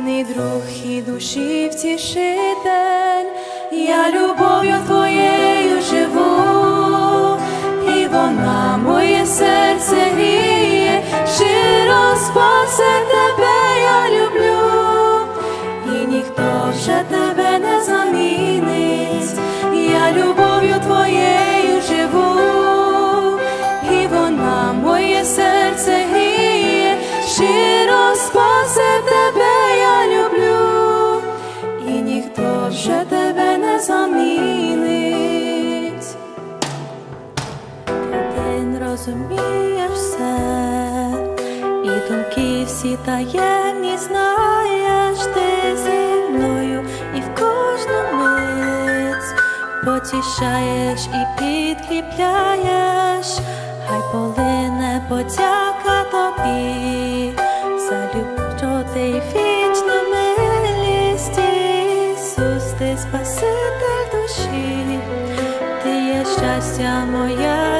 вірний друг і душі втішитель, я любов'ю твоєю розумієш все, і думки всі таємні знаєш, ти зі мною і в кожну мить потішаєш і підкріпляєш, хай полине подяка тобі, за любов, ти вічна милість, Ісус, ти спаситель душі, ти є щастя моя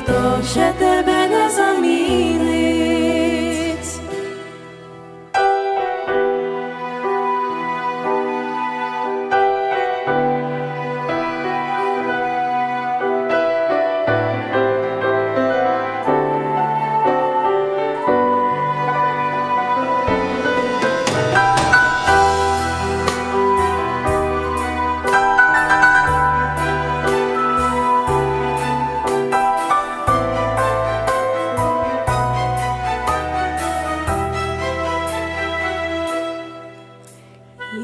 ніхто ще тебе не замінить.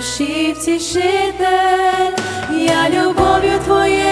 душі втішитель, я любов'ю твоєю